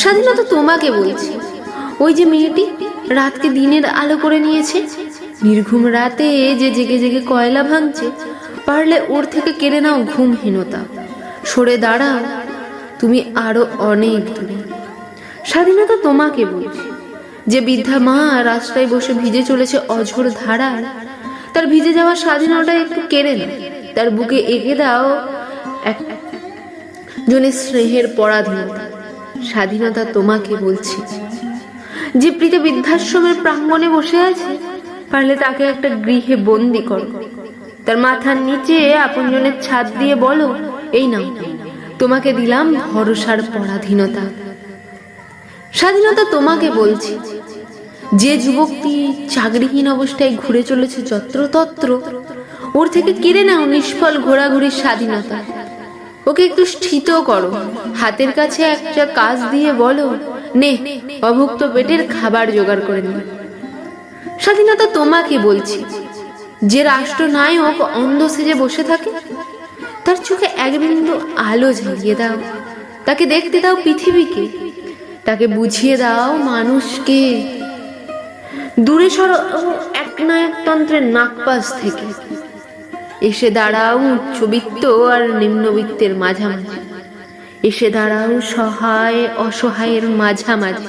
স্বাধীনতা তোমাকে বলছি। ওই যে মেয়েটি রাতকে দিনের আলো করে নিয়েছে। নির্ঘুম রাতে যে জেগে জেগে কয়লা ভাঙছে, পারলে ওর থেকে কেড়ে নাও ঘুমহীনতা। সরে দাঁড়াও, তুমি আরও অনেক দূরে। স্বাধীনতা তোমাকে বলছি। যে বৃদ্ধা মা রাস্তায় বসে ভিজে চলেছে অঝোর ধারার, তার ভিজে যাওয়া স্বাধীনতা একটু কেড়ে নাও। তার বুকে এঁকে দাও এক জনের স্নেহের পরাধীনতা। স্বাধীনতা তোমাকে বলছি। যে প্রীত বৃদ্ধাশ্রমের প্রাঙ্গণে বসে আছে, পারলে তাকে একটা গৃহে বন্দি করো। তার মাথার নিচে আপনজনের ছাদ দিয়ে বলো, এই নাও, তোমাকে দিলাম ভরসার পরাধীনতা। স্বাধীনতা তোমাকে বলছি। যে যুবকটি চাকরিহীন অবস্থায় ঘুরে চলেছে যত্রতত্র, ওর থেকে কেড়ে নাও নিষ্ফল ঘোরাঘুরির স্বাধীনতা। ওকে একটু স্থিত করো। হাতের কাছে একটা কাজ দিয়ে বলো, নে, অভুক্ত পেটের খাবার জোগাড় করে নে। স্বাধীনতা তোমাকে বলছি, যে রাষ্ট্রনায়ক অন্ধ সেজে বসে থাকে, তার চোখে এক বিন্দু আলো জ্বালিয়ে দাও, তাকে দেখতে দাও পৃথিবীকে, তাকে বুঝিয়ে দাও মানুষকে। দূরে সরো এক না একতন্ত্রের নাকপাশ থেকে। এসে দাঁড়াও উচ্চবিত্ত আর নিম্নবিত্তের মাঝামাঝি। এসে দাঁড়াও সহায় অসহায়ের মাঝামাঝি।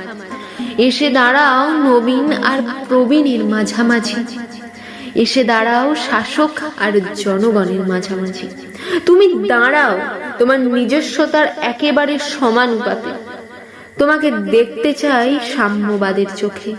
এসে দাঁড়াও নবীন আর প্রবীণের মাঝামাঝি। এসে দাঁড়াও শাসক আর জনগণের মাঝামাঝি। তুমি দাঁড়াও, তোমার নিজস্বতার একেবারে সমানুপাতে। তোমাকে দেখতে চাই সাম্যবাদের চোখে।